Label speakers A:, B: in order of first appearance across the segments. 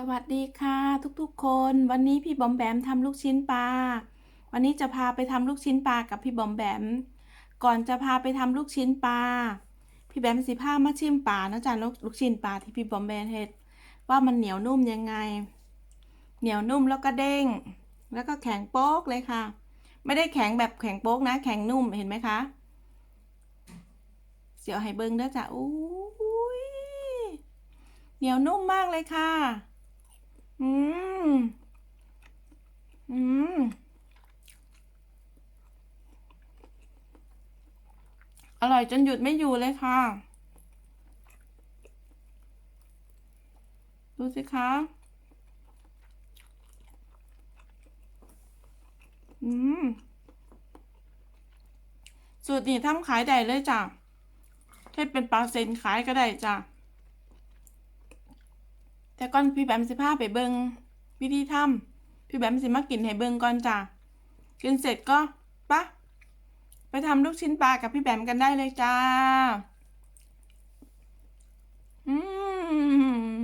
A: สวัสดีค่ะทุกๆ คน วันนี้พี่บอมแบมทำลูกชิ้นปลา วันนี้จะพาไปทำลูกชิ้นปลากับพี่บอมแบม ก่อนจะพาไปทำลูกชิ้นปลา พี่แบมสิพามาชิมปลานะจ๊ะลูกชิ้นปลาที่พี่บอมแบมเฮ็ดว่ามันเหนียวนุ่มยังไง เหนียวนุ่มแล้วก็เด้ง แล้วก็แข็งโป๊กเลยค่ะ ไม่ได้แข็งแบบแข็งโป๊กนะ แข็งนุ่มเห็นไหมคะเสียวให้เบิ้งเด้อจ้ะอู้ยเหนียวนุ่มมากเลยค่ะ อืม อืม อร่อยจนหยุดไม่อยู่เลยค่ะ ดูสิคะอืมสูตรนี้ทำขายได้เลยจ้ะเทศเป็นปลาเซนขายก็ได้จ้ะ แต่ก่อนพี่แบมสิพาไปเบิงวิธีทำพี่แบมสิมากินให้เบิงก่อนจ้ะกินเสร็จก็ปะไปทำลูกชิ้นปลากับพี่แบมกันได้เลยจ้าอืม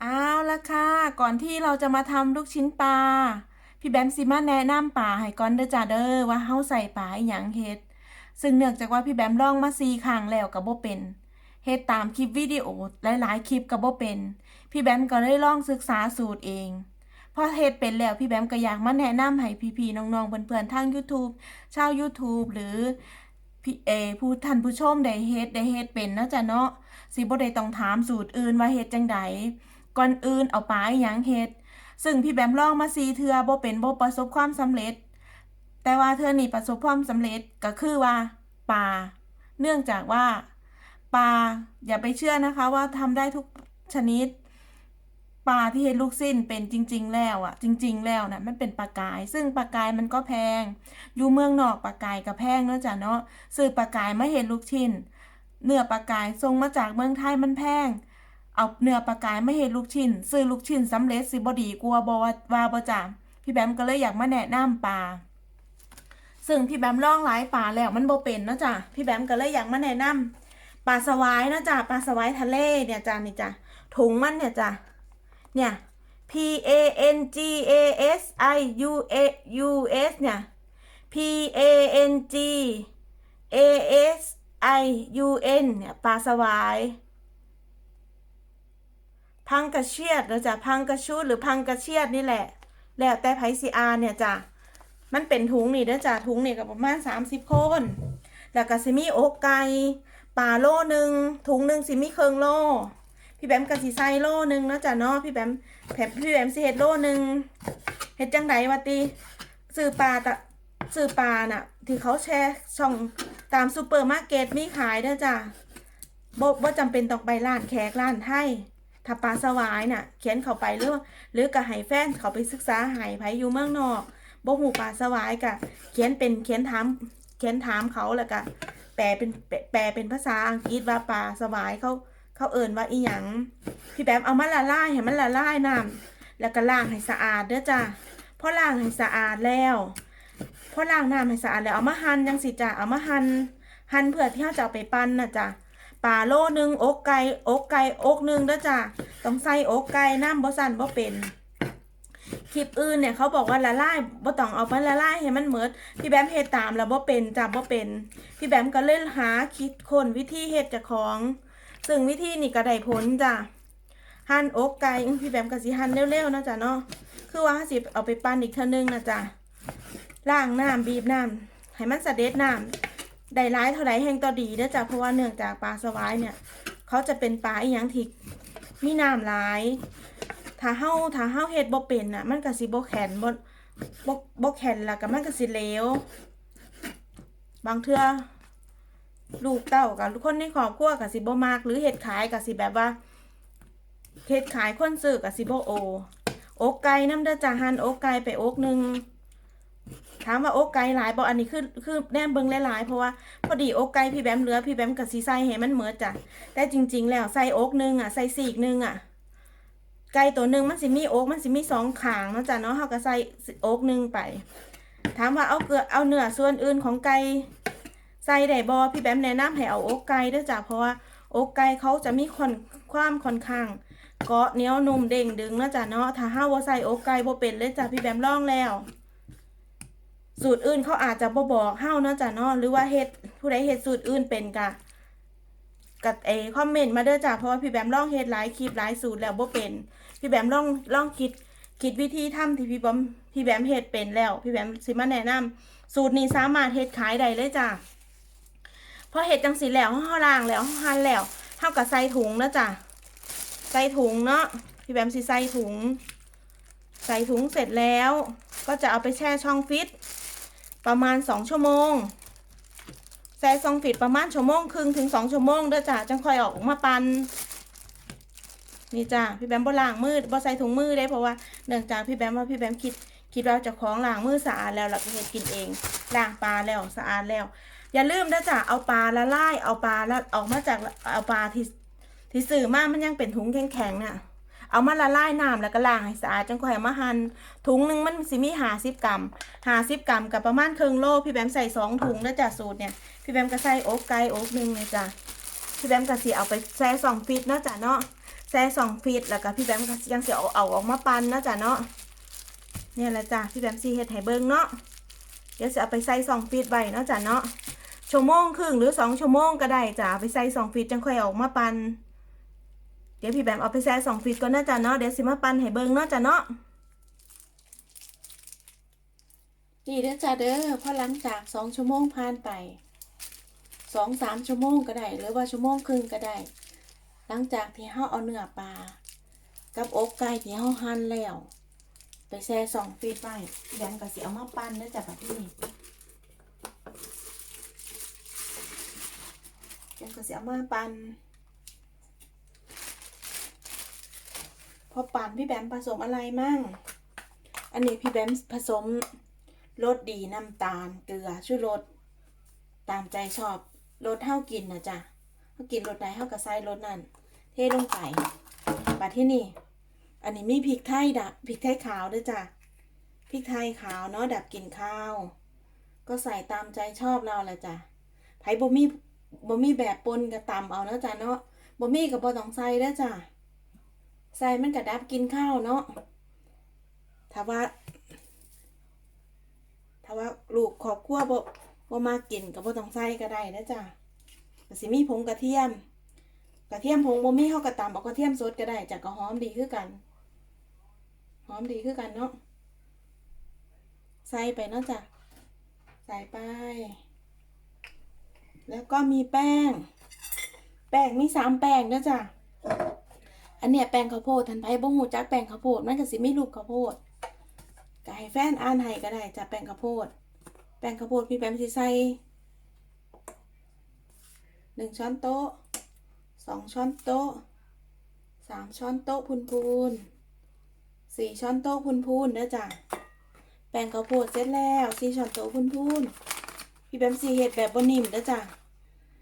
A: เอาละค่ะ ก่อนที่เราจะมาทำลูกชิ้นปลาพี่แบมสิมาแนะนำปลาให้ก่อนเด้อจ้าเด้อว่าเฮาใส่ปลาอหยังเฮ็ดซึ่งเนื่องจากว่าพี่แบมลองมาสี่ครั้งแล้วก็บ่เป็น เฮ็ดตามคลิปวิดีโอหลายๆคลิปก็บ่เป็น พี่แบมก็เลยลองศึกษาสูตรเองพอเฮ็ดเป็นแล้วพี่แบมก็อยากมาแนะนำให้พี่ๆน้องๆเพื่อนๆทาง YouTube ชาว YouTube หรือพี่เอผู้ท่านผู้ชมได้เฮ็ดได้เฮ็ดเป็นเนาะจ้ะเนาะสิบ่ได้ต้องถามสูตรอื่นว่าเฮ็ดจังใดก่อนอื่นเอาปลาหยังเฮ็ดซึ่งพี่แบมลองมาซีเทือบ่เป็นบ่ประสบความสำเร็จ แต่ว่าเธอนี่ประสบความสำเร็จก็คือว่าปลาเนื่องจากว่า ปลาอย่าไปเชื่อนะคะว่าทำได้ทุกชนิดปลาที่เห็นลูกสิ้นเป็นจริง ๆ แล้วอะจริง ๆ แล้วนะมันเป็นปลากาย ซึ่งปลากายมันก็แพง อยู่เมืองนอกปลากายก็แพงเนาะจ้ะเนาะซื้อปลากายไม่เห็นลูกชิ้นเนื้อปลากายส่งมาจากเมืองไทยมันแพง เอาเนื้อปลากายไม่เห็นลูกชิ้นซื้อลูกชิ้นสำเร็จสิบดีกลัวบว่าว่าบจ้ะพี่แบมก็เลยอยากมาแนะนำปลาซึ่งพี่แบมลองหลายปลาแล้วมันโบเป็นเนาะจ้ะพี่แบมก็เลยอยากมาแนะนำ ปลาสวายนะจ๊ะปลาสวายทะเลเนี่ยจ้ะนี่จ้ะถุงมันเนี่ยจ้ะเนี่ย P A N G A S I U A U S เนี่ย P A N G A S I U N เนี่ยปลาสวาย พังกระเชียดนะจ๊ะพังกระชูดหรือพังกระเชียดนี่แหละ แล้วแต่ไผซีอาเนี่ยจ้ะมันเป็นถุงนี่เด้อจ้ะถุงนี่ก็ประมาณ 30 คน แล้วก็สิมีอกไก่ ปลาโลหนึ่งถุงหนึ่งสิมีเครื่องโล พี่แบมก็สิใส่โลหนึ่งนะจ้ะเนาะพี่แบมแผบพี่แบมสิเฮ็ดโลหนึ่งเฮ็ดจังไดวะติซื้อปลาตะซื้อปลาน่ะ ที่เขาแชร์ช่องตามซูเปอร์มาร์เก็ตมีขายเด้อจ้ะบ่บ่จำเป็นต้องไปร้านแขกร้านไทยถ้าปลาสวายน่ะ เขียนเขาไปหรือ หรือก็ให้แฟนเขาไปศึกษาให้ไผอยู่เมืองนอกบ่ฮู้ปลาสวายก็เขียนเป็นเขียนถามเขียนถามเขาแล้วก็ แปลเป็นแปลเป็นภาษาอังกฤษว่าปลาสวายเขาเขาเอิ่นว่าอีหยังพี่แบมเอามาละลายให้มันละลายน้ำแล้วก็ล้างให้สะอาดเด้อจ้ะพอล้างให้สะอาดแล้วพอล้างน้ำให้สะอาดแล้วเอามาหั่นจังสิจ้ะเอามาหั่นหั่นเพื่อที่เราจะเอาไปปั้นน่ะจ้ะปลาโลนึงอกไก่อกไก่อกหนึงเด้อจ้ะต้องใส่อกไก่น้ำบ่สั่นบ่เป็น คลิปอื่นเนี่ยเขาบอกว่าละลายบ่ต้องเอาไปละลายให้มันเหมือดพี่แบมเฮ็ดตามแล้วบ่เป็นจ้ะบ่เป็น พี่แบมก็เลยหาคิดคนวิธีเฮ็ดจากของ ซึ่งวิธีนี่ก็ได้ผลจ้ะหั่นอกไก่พี่แบมก็สิหั่นเร็วๆนะจ้ะเนาะคือว่าสิเอาไปปั้นอีกเท่านึงนะจ้ะล้างน้ำบีบน้ำให้มันสะเด็ดน้ำได้ร้ายเท่าไรแห่งต่อดีเด้อจ้ะเพราะว่าเนื่องจากปลาสวายเนี่ย เขาจะเป็นปลาอีหยังที่มีน้ำหลาย ถ้าเฮาถ้าเฮาเฮ็ดบ่เป็นน่ะ มันก็สิบ่แข็งบ่บ่บ่แข็งแล้วก็มันก็สิเลวบางเทื่อลูกเต้ากับคนในครอบครัวก็สิบ่มาก หรือเฮ็ดขายก็สิแบบว่าเฮ็ดขายคนซื้อก็สิบ่โออกไก่น้ำเด้อจ้าหันอกไก่ไปอกหนึงถามว่าอกไก่หลายบ่อันนี้คือคือแนมเบิ่งหลายๆเพราะว่าพอดีอกไก่พี่แบมเหลือพี่แบมก็สิใส่ให้มันเหมือจ้ะแต่จริง ๆ แล้วใส่อกหนึงอะใส่ซีกหนึงอะ ไก่ตัวหนึ่งมันสิมีโอ๊กมันสิมีสองขางนะจ้ะเนาะเขาก็ใส่อกหนึ่งไป ถามว่าเอาเกลือเอาเนื้อส่วนอื่นของไก่ใส่ได้บ่พี่แบมแนะนำให้เอาโอ๊กไก่เด้วยจ้ะเพราะว่าโอ๊กไก่เขาจะมีค่อนความค่อนข้างเกาะเหนียวนุ่มเด้งดึงนะจ้ะเนาะถ้าห้าว่ใส่อกไก่บ่เป็นเลยจ้ะพี่แบมลองแล้ว สูตรอื่นเขาอาจจะบ่บอกเฮาเนาะจ้ะเนาะหรือว่าเฮ็ดผู้ใดเฮ็ดสูตรอื่นเป็นกะ กัดเอคอมเมนต์มาเด้อจ้ะเพราะว่าพี่แบมล่องเฮ็ดหลายคลิปหลายสูตรแล้วบ่เป็น พี่แบมล่องล่องคิดคิดวิธีทำที่พี่บอมพี่แบมเฮ็ดเป็นแล้ว พี่แบมสิมาแนะนำสูตรนี้สามารถเฮ็ดขายได้เลยจ้ะพอเฮ็ดจังสิแล้วเฮาล้างแล้วเฮาหั่นแล้วเฮาก็ใส่ถุงนะจ้ะใส่ถุงเนาะพี่แบมสิใส่ถุง ใส่ถุงเสร็จแล้ว ก็จะเอาไปแช่ช่องฟิตประมาณสองชั่วโมง แช่ช่องฟิตประมาณชั่วโมงครึ่งถึงสองชั่วโมงเด้อจ้ะจังค่อยออกมาปันนี่จ้ะพี่แบมบ่ล้างมือบ่ใส่ถุงมือได้เพราะว่าเนื่องจากพี่แบมว่าพี่แบมคิดคิดว่าจะของล้างมือสะอาดแล้วเราก็เฮ็ดกินเองล้างปลาแล้วสะอาดแล้ว อย่าลืมนะจ้ะเอาปลาละลายเอาปลาละออกมาจากเอาปลาที่ที่ซื้อมามันยังเป็นถุงแข็งๆน่ะ เอามาละลายน้ำแล้วก็ล้างให้สะอาดจังค่อยเอามาหั่นถุงหนึ่งมันสิมีหาสิบกรัมหาสิบกรัมกับประมาณครึ่งโลพี่แบมใส่สองถุงนะจ้ะสูตรเนี่ยพี่แบมก็ใส่อกไก่อกหนึ่งเลยจ้ะพี่แบมก็สิเอาไปแช่สองฟีตเนาะจ้ะเนาะแช่สองฟีตแล้วก็พี่แบมก็ยังสิเอาเอาออกมาปั่นเนาะจ้ะเนาะเนี่ยแหละจ้ะพี่แบมสิเฮ็ดให้เบิ่งเนาะเดี๋ยวสิเอาไปใส่สองฟีตไว้เนาะจ้ะเนาะชั่วโมงครึ่งหรือสองชั่วโมงก็ได้จ้ะเอาไปใส่สองฟีตจังค่อยออกมาปั่น เดี๋ยวพี่แบมเอาไปแช่สองฟีตก่อนนะจ๊ะเนาะเดี๋ยวสิมาปั่นให้เบิ่งเนาะจ๊ะเนาะนี่เด้อจ้ะเด้อพอหลังจากสองชั่วโมงผ่านไปสองสามชั่วโมงก็ได้ หรือว่าชั่วโมงครึ่งก็ได้ หลังจากที่เฮาเอาเนื้อปลากับอกไก่ที่เฮาหั่นแล้ว ไปแช่สองฟีตไว้พี่แบมก็สิเอามาปั่นเด้อจ้ะแบบนี้แบมก็สิเอามาปั่น พอปั่นพี่แบมผสมอะไรมั่ง อันนี้พี่แบมผสมรสดีน้ำตาลเกลือชูรสตามใจชอบรสเท่ากินนะจ๊ะเท่ากินรสใดเท่ากับไส้รสนั่น เทลงไปปัดที่นี่ อันนี้มีพริกไทยดับพริกไทยขาวด้วยจ้ะพริกไทยขาวเนาะดับกลิ่นข้าว ก็ใส่ตามใจชอบเราแหละจ้ะไผ่บ่มีบ่มีแบบปนกระตำเอาเนาะจ้ะเนาะบ่มีกับบ่ต้องใส่เด้อจ้ะ ใส่มันกระดับกินข้าวเนาะถ้าว่าถ้าว่าลูกขอบครัวบ่บ่มากินก็บ่ต้องใส่ก็ได้นะจ้ะก็สิมีผงกระเทียม กระเทียมผงบ่มีเฮาก็ตำเอากระเทียมสดก็ได้จ้ะก็หอมดีคือกัน หอมดีคือกันเนาะ ใส่ไปเนาะจ้ะ ใส่ไป แล้วก็มีแป้ง แป้งมีสามแป้งนะจ้ะ อันเนี้ยแป้งข้าวโพดทันไพ่บ่หูจักแป้งข้าวโพดมันก็สิมีรูปข้าวโพดก็ให้แฟนอ่านให้ก็ได้จ้ะแป้งข้าวโพด แป้งข้าวโพดพี่แปมสิใส่หนึ่งช้อนโต๊ะสองช้อนโต๊ะสามช้อนโต๊ะพูนพูนสี่ช้อนโต๊ะพูนพูนเด้อจ้ะแป้งข้าวโพดเสร็จแล้วสี่ช้อนโต๊ะพูนพูนพี่แปมสิเฮ็ดแบบบนิ่มเด้อจ้ะ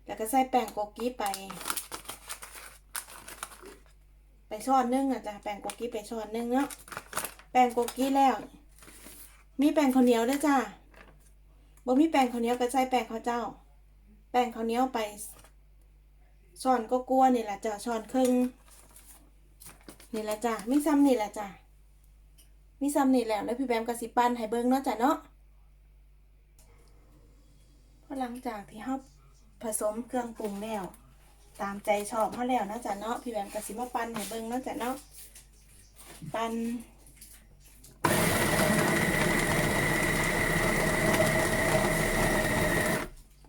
A: แล้วก็ใส่แป้งโกกี้ไป ไปช้อนหนึ่งอะจ้ะแป้งโกกี้ไปช้อนหนึ่งเนาะแป้งโกกี้แล้ว มีแป้งข้าวเหนียวด้วยจ้ะบ่มีแป้งข้าวเหนียวก็ใส่แป้งข้าวเจ้า แป้งข้าวเหนียวไปช้อนก็กลัวนี่แหละจ้ะช้อนครึ่งนี่แหละจ้ะมีซ้ำนี่แหละจ้ะมีซ้ำนี่แหละแล้วพี่แบมกะสิปั้นให้เบิ่งเนาะจ้ะเนาะพอหลังจากที่เฮาผสมเครื่องปรุงแล้ว ตามใจชอบเขาแล้วนะจ๊ะเนาะพี่แบมกะสิมาปั่นให้เบิ่งนะจ๊ะเนาะปัน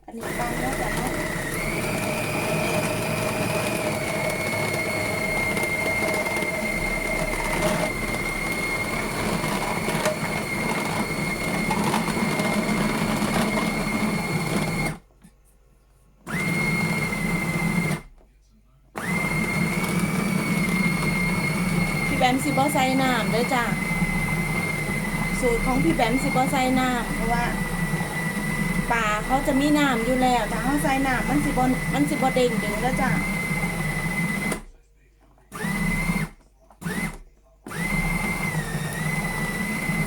A: อันนี้ปันนะจ๊ะเนาะพี่แบมสิบ่ใส่น้ำ เด้อจ้ะสูตรของพี่แบมสิบ่ใส่น้ำเพราะว่าปลาเขาจะมีน้ำอยู่แล้วถ้าเขาใส่น้ำมันสิบ่มันสิบเด้งดึงแล้วจ้ะ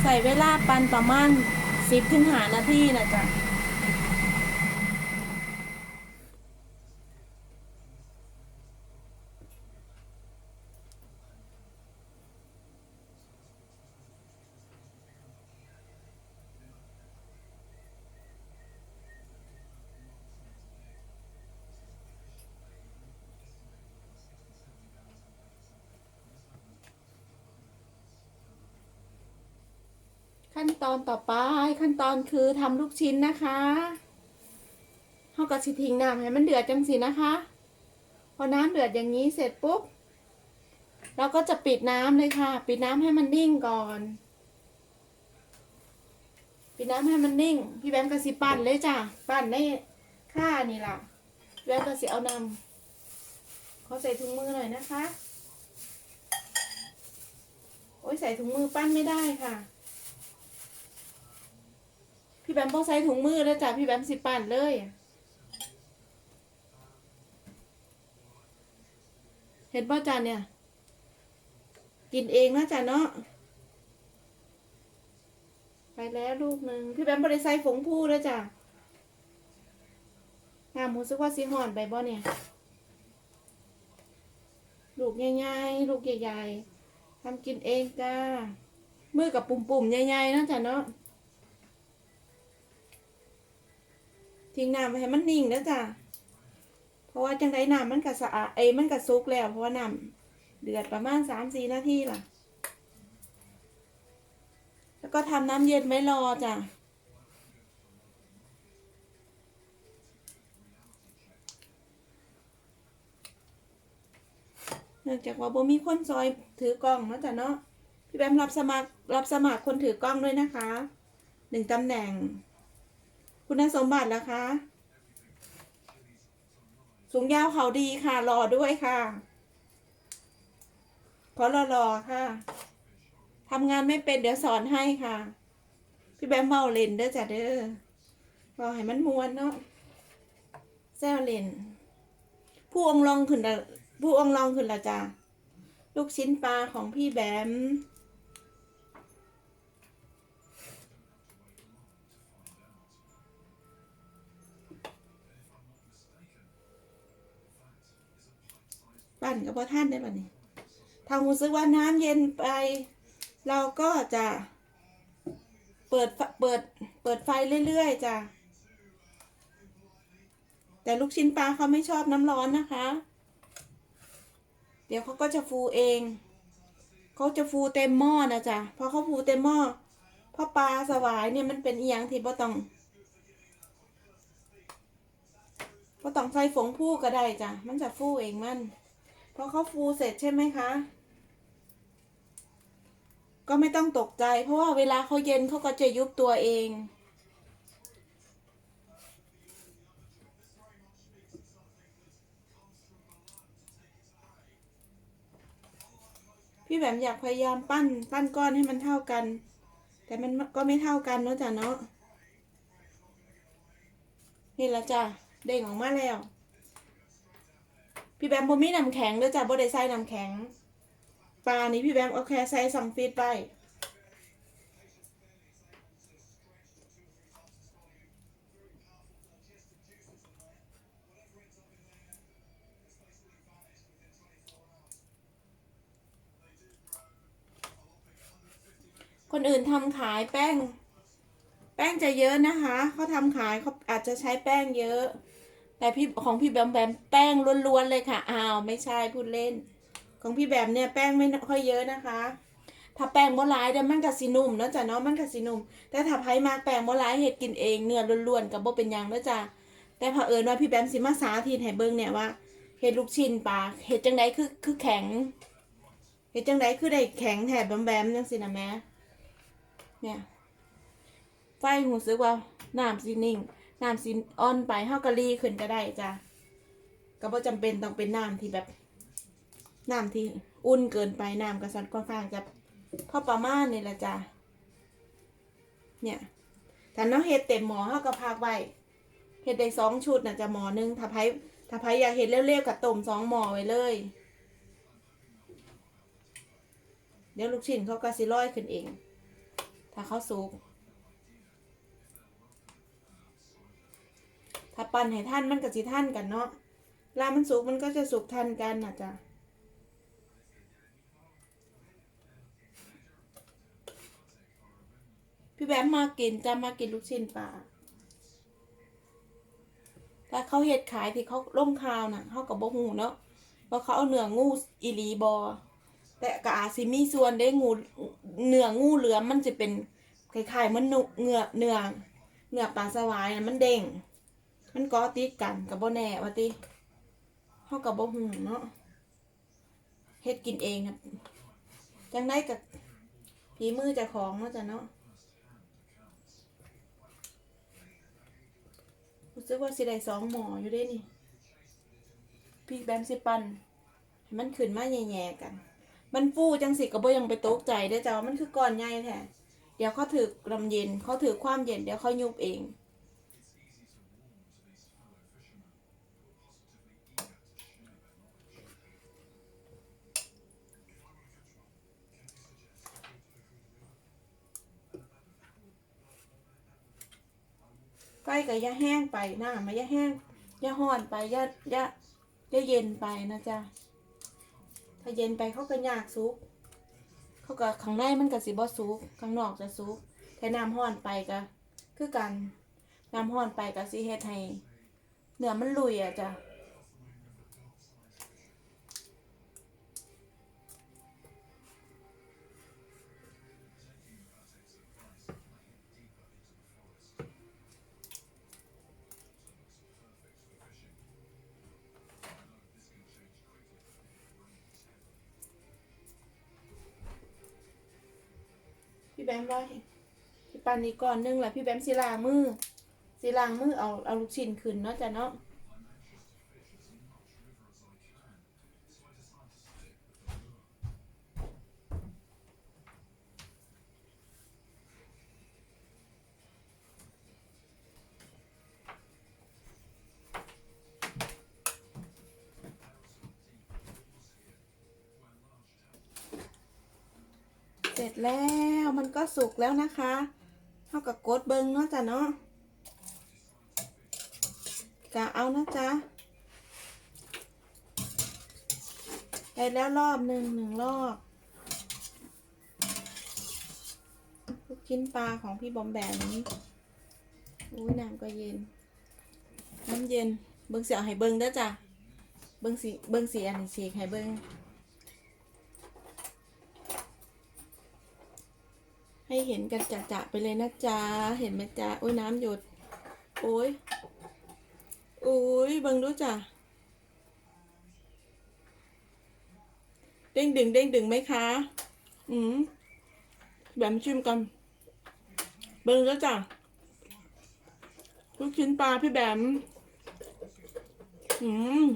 A: ใส่เวลาปั่นประมาณสิบถึงหานาทีนะจ๊ะ ขั้นตอนต่อไปขั้นตอนคือทำลูกชิ้นนะคะเขาก็สิทิ้งน้ำให้มันเดือดจังสินะคะ พอน้ำเดือดอย่างนี้เสร็จปุ๊บเราก็จะปิดน้ำเลยค่ะ ปิดน้ำให้มันนิ่งก่อน ปิดน้ำให้มันนิ่ง พี่แบมก็สิปั่นเลยจ้ะปั่นในข้านี่ล่ะพี่แบมก็สิเอานำขอใส่ถุงมือหน่อยนะคะ โอ้ยใส่ถุงมือปั้นไม่ได้ค่ะ พี่แบมต้องใส่ถุงมือแล้วจ้ะพี่แบมสิปั่นเลย เห็นป่ะจ้ะเนี่ย กินเองนะจ้ะเนาะไปแล้วลูกหนึ่งพี่แบมบริใส่ผงพูแล้วจ้ะงามรู้สึกว่าสีห่อนไปบ่เนี่ย ลูกใหญ่ๆลูกใหญ่ๆทำกินเองจ้ามือกับปุ่มๆใหญ่ๆนะจ้ะเนาะ ทิ้งน้ำไว้ให้มันนิ่งนะจ้ะเพราะว่าจังไดน้ำมันก็สะอาดเอ้มันก็สุกแล้ว เพราะว่าน้ำเดือดประมาณสามสี่นาทีล่ะ แล้วก็ทำน้ำเย็นไว้รอจ้ะเนื่องจากว่าโบมีคนซอยถือกล้องนะจ้ะเนาะพี่แบมรับสมัครรับสมัครคนถือกล้องด้วยนะคะหนึ่งตำแหน่ง คุณสมบัตินะคะ สูงยาวเขาดีค่ะรอด้วยค่ะขอรอรอค่ะทำงานไม่เป็นเดี๋ยวสอนให้ค่ะ พี่แบมเมาเลนเด้อจ้ะเด้อบอให้มันมวนเนาะแซวเลนผู้องลองขึ้นละผู้องลองขึ้นละจ้ะลูกชิ้นปลาของพี่แบม ปั่นกับพ่อท่านได้ป่ะนี่ถ้ารู้สึกว่าน้ำเย็นไป เราก็จะเปิดเปิดเปิดไฟเรื่อยๆจ้ะแต่ลูกชิ้นปลาเขาไม่ชอบน้ำร้อนนะคะ เดี๋ยวเขาก็จะฟูเอง เขาจะฟูเต็มหม้อนะจ๊ะพอเขาฟูเต็มหม้อพราะปลาสวายเนี่ยมันเป็นอียงที่บ่ต้องบ่ต้องใส่ฝงผู้ก็ได้จ้ะ มันจะฟูเองมัน พอเขาฟูเสร็จใช่ไหมคะ ก็ไม่ต้องตกใจ เพราะว่าเวลาเขาเย็นเขาก็จะยุบตัวเอง พี่แบมอยากพยายามปั้นปั้นก้อนให้มันเท่ากัน แต่มันก็ไม่เท่ากันเนาะจ้ะเนาะนี่ละจ้ะเด้งออกมาแล้ว พี่แบมบ่มีน้ำแข็งเด้อจ้ะบ่ได้ใส่น้ำแข็ง ปลานี้พี่แบมเอาแค่ใส่สองฟีตไปคนอื่นทำขายแป้ง แป้งจะเยอะนะคะ เขาทำขายเขาอาจจะใช้แป้งเยอะ แต่พี่ของพี่แบมแบมแป้งล้วนๆเลยค่ะอ้าวไม่ใช่พูดเล่น ของพี่แบมเนี่ยแป้งไม่ค่อยเยอะนะคะ ถ้าแป้งโมลายเดี๋ยวมันกับสีนุ่มเนาะจ้ะเนาะมันกับสีนุ่ม แต่ถ้าไผมากแป้งโมลายเห็ดกินเองเนื้อล้วนๆกับโบเป็นยังเนาะจ้ะแต่เผอิญว่าพี่แบมสิมาสาธิตให้เบิ่งเนี่ยว่าเห็ดลูกชิ้นปลาเห็ดจังไดคือคือแข็งเห็ดจังไดคือได้แข็งแถบแบมๆจังสินะแม่เนี่ยไฟหูซึกว่าน้ำสีนิ่ง น้ำสีอ่อนไปเฮากะลีขึ้นก็ได้จ้ะก็บ่จำเป็นต้องเป็นน้ำที่แบบน้ำที่อุ่นเกินไปน้ำกระสันค่อนข้างจะพอประมาณนี่แหละจ้ะเนี่ยถ้าน้องเฮ็ดเต็มหมอเฮาก็พักไว้เฮ็ดได้สองชุดน่ะจะหมอหนึงถ้าไผถ้าไผอยากเฮ็ดเร็วๆก็ต้มสองหม้อไว้เลย เดี๋ยวลูกชิ้นเขาก็สิลอยขึ้นเอง ถ้าเขาสุก ถ้าปั่นให้ท่านมันก็สิท่านกันเนาะเวลามันสุกมันก็จะสุกทันกันนะจ๊ะพี่แบมมากินจะมากินลูกชิ้นปลาแต่เขาเห็ดขายที่เขาล่มคาวน่ะเขากับบ่หูเนาะว่าเขาเอาเนื้องูอีลีบอ แต่ก็อาจสิมีส่วนได้งูเนื้องูเหลือมมันจะเป็นคล้ายๆมันนุเหงือกเนื้อเนื้อปลาสวายนะมันเด้ง มันก็ติดกันกับโบแน่ว่าติเฮากับโบ่ฮู้เนาะเฮ็ดกินเองนะจังได้กับฝีมือจ้าของเนาะจ้ะเนาะรู้สึกว่าสิได้สองหมออยู่เด้นี่พี่แบมสิปันมันขึ้นมาแย่ๆกัน มันฟูจังสิก็บ่ยังไปตกใจได้จ้ามันคือก้อนใหญ่แท้เดี๋ยวเขาถือลำเย็นเขาถือความเย็นเดี๋ยวเขายุบเอง ไฟก็อย่าแห้งไปน้ามาอย่าแห้งอย่าห้อนไปอย่าอย่าอย่าเย็นไปนะจ๊ะถ้าเย็นไปเขาก็ยากซุก เขาก็ข้างในมันก็สิบ่ซุกข้างนอกจะซุกแต่น้ำห้อนไปก็คือกันน้ำห้อนไปก็สิเฮ็ดให้เนื้อมันลุยอะจ้ะ พี่แบมว่าพี่ปันนี้ก่อนหนึงแหละพี่แบมสิลางมือสิลางมือเอาเอาลูกชิ้นขึ้นเนาะจ้ะเนาะ เสร็จแล้ว มันก็สุกแล้วนะคะเท่ากับกดเบิงเนาะจ้ะเนาะกะเอานะจ๊ะได้แล้วรอบหนึ่งหนึ่งรอบลูกชิ้นปลาของพี่บอมแบมอุ้ยน้ำก็เย็น น้ำเย็น เบิ้งเสียให้เบิ้งเด้อจ้ะ เบิ้งสีเบิ้งสีอันนี้สีให้เบิ้ง ให้เห็นกันจะๆไปเลยนะจ๊ะ เห็นไหมจ๊ะโอ้ยน้ำหยด โอ้ยโอ้ยบิ่งดูจ้ะเด้งดึงเด้งดึงไหมคะ อืมแบบชิมกันเบิ่งแล้วจ้ะลูกชิ้นปลาพี่แบม อืม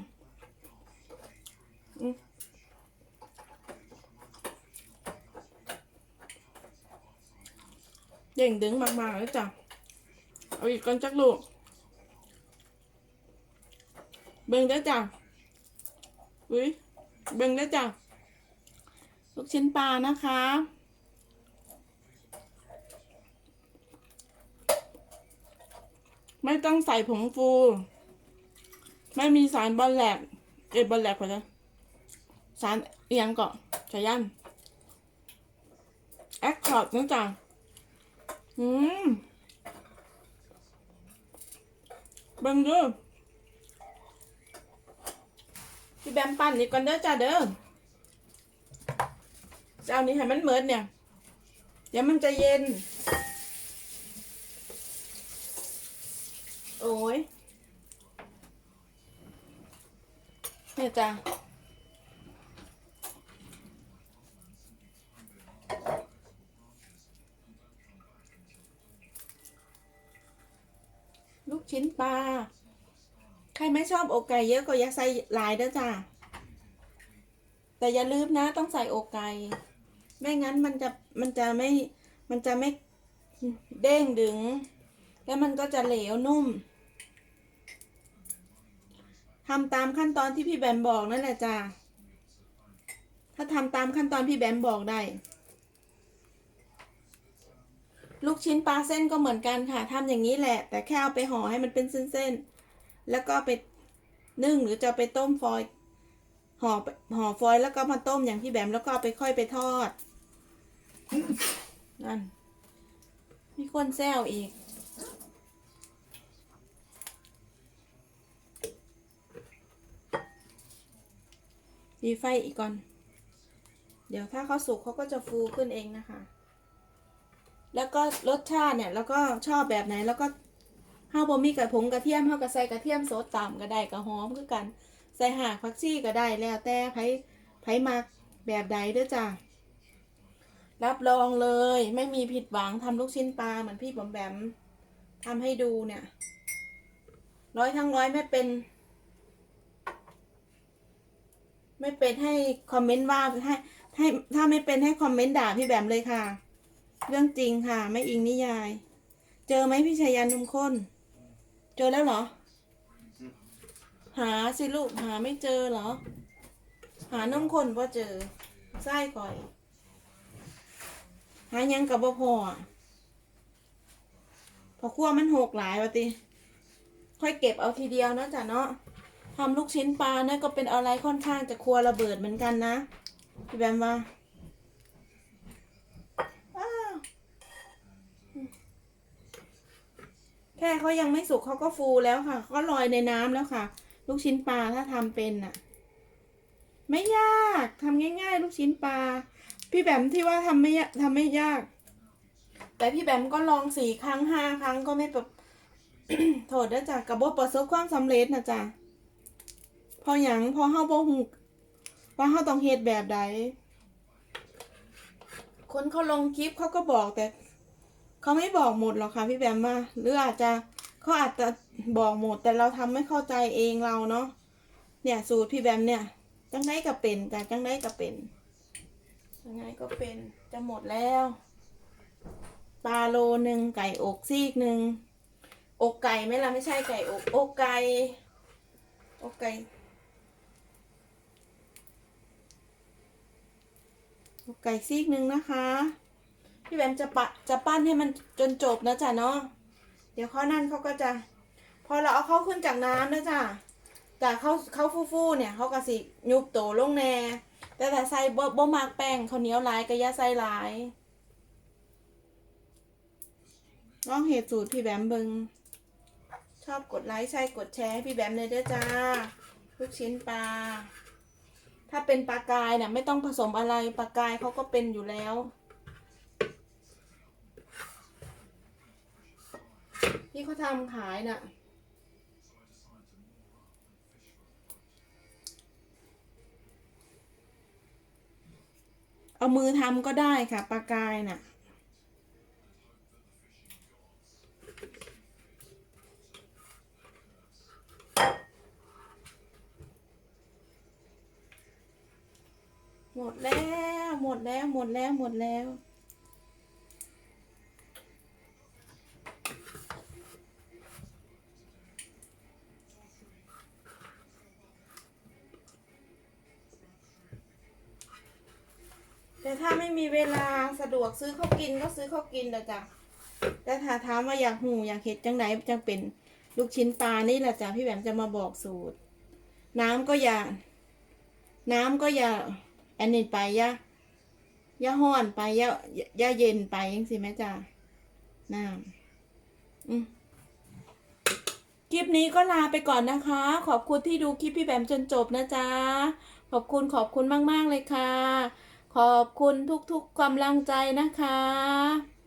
A: เด่งดึงมากๆเลยจ้ะ เอาอีกก้อนจักลูก เบิ่งได้จ้ะ อุ้ย เบิ่งได้จ้ะ ลูกชิ้นปลานะคะ ไม่ต้องใส่ผงฟู ไม่มีสารบอลแลก เอยบอลแลกกว่านะสารเอียงเกาะชายันแอคคอร์ดนะจ๊ะ อืมบิ่งดูพี่แบมปั่นนี่ก่อนเด้อจ้าเด้อเจ้านี้ให้มันเหมิดเนี่ย เดี๋ยวมันจะเย็น โอ้ยเนี่ยจ้า ชิ้นปลา ใครไม่ชอบอกไก่เยอะก็อย่าใส่หลายเด้อจ้าแต่อย่าลืมนะต้องใส่อกไก่ ไม่งั้นมันจะมันจะไม่มันจะไม่เด้งดึง แล้วมันก็จะเหลวนุ่มทำตามขั้นตอนที่พี่แบมบอกนั่นแหละจ้าถ้าทำตามขั้นตอนพี่แบมบอกได้ ลูกชิ้นปลาเส้นก็เหมือนกันค่ะทำอย่างนี้แหละ แต่แค่เอาไปห่อให้มันเป็นเส้นๆ แล้วก็ไปนึ่งหรือจะไปต้มฟอยล์ห่อห่อฟอยล์แล้วก็มาต้มอย่างพี่แบมแล้วก็เอาไปค่อยไปทอด นั่น มีคนแซวอีก ดีไฟอีกก่อน เดี๋ยวถ้าเขาสุกเขาก็จะฟูขึ้นเองนะคะ แล้วก็รสชาติเนี่ยแล้วก็ชอบแบบไหนแล้วก็ข้าวบะหมี่กับผงกระเทียมข้าวกระใส่กระเทียมสดตามก็ได้กระหอมคือกัน ใส่หากผักชีก็ได้แล้วแต่ไผไผมักแบบใดเด้อจ้ะรับรองเลยไม่มีผิดหวังทำลูกชิ้นปลาเหมือนพี่บอมแบมทำให้ดูเนี่ย ร้อยทั้งร้อยไม่เป็น ไม่เป็นให้คอมเมนต์ว่าให้ให้ถ้าไม่เป็นให้คอมเมนต์ด่าพี่แบมเลยค่ะ เรื่องจริงค่ะ ไม่อิงนิยาย เจอไหมพี่ชายันนมข้น เจอแล้วเหรอ หาสิลูกหาไม่เจอเหรอ หานมข้นว่าเจอไส้ก่อย หายังกับบ่พออะพอขั้วมันหกหลายวะติ ค่อยเก็บเอาทีเดียวนะจ้ะเนาะทำลูกชิ้นปลาเนี่ยก็เป็นอะไรค่อนข้างจะครัวระเบิดเหมือนกันนะพี่แบมว่าอ้าว แค่เขายังไม่สุกเขาก็ฟูแล้วค่ะเขาก็ลอยในน้ำแล้วค่ะ ลูกชิ้นปลาถ้าทำเป็นน่ะ ไม่ยากทำง่าย ๆ ลูกชิ้นปลาพี่แบมที่ว่าทำไม่ยากทำไม่ยาก แต่พี่แบมก็ลองสี่ครั้งห้าครั้งก็ไม่แบบโทษนะจ๊ะกับบประสบความสำเร็จนะจ๊ะพออย่างพอเฮาบ่ฮู้ว่าเฮาต้องเฮ็ดแบบใดคนเขาลงคลิปเขาก็บอกแต่ เขาไม่บอกหมดหรอกค่ะพี่แบมว่าหรืออาจจะเขาอาจจะบอกหมดแต่เราทำไม่เข้าใจเองเราเนาะเนี่ยสูตรพี่แบมเนี่ยจังได้ก็เป็นแต่จังได้ก็เป็นยังไงก็เป็นจะหมดแล้วปลาโลหนึ่งไก่อกซีกหนึ่งอกไก่ไหมล่ะไม่ใช่ไก่อกอกไก่อกไก่อกไก่ซีกหนึ่งนะคะ พี่แบมจะปะจะปั้นให้มันจนจบนะจ๊ะเนาะเดี๋ยวเขานั่นเขาก็จะ พอเราเอาเขาขึ้นจากน้ำนะจ๊ะจากเขาเขาฟู่ๆเนี่ยเขาก็สิยุบโตลงแน่แต่ถ้าใส่บ่บ่มากแป้งเขาเหนียวลายก็อย่าใส่หลายลองเหตุสูตรพี่แบมเบิงชอบกดไลค์ใช่กดแชร์ให้พี่แบมเลยด้อจ้าลูกชิ้นปลา ถ้าเป็นปลากายเนี่ยไม่ต้องผสมอะไรปลากายเขาก็เป็นอยู่แล้ว ที่เขาทำขายน่ะ เอามือทำก็ได้ค่ะปลากายน่ะหมดแล้ว หมดแล้ว หมดแล้ว หมดแล้ว แต่ถ้าไม่มีเวลาสะดวกซื้อข้าวกินก็ซื้อข้าวกินนะจ๊ะแต่ถ้าถามว่าอยากหูอยากเห็ดจังไหนจังเป็นลูกชิ้นปลานี่แหละจ้ะพี่แหวมจะมาบอกสูตร น้ำก็อย่า น้ำก็อย่าอันนี้ไปย่าย่าห้อนไปย่าย่าเย็นไปยังสิแม่จ้ะน้ำอืมคลิปนี้ก็ลาไปก่อนนะคะ ขอบคุณที่ดูคลิปพี่แบมจนจบนะจ๊ะ ขอบคุณขอบคุณมาก ๆ เลยค่ะ ขอบคุณทุกๆกำลังใจนะคะ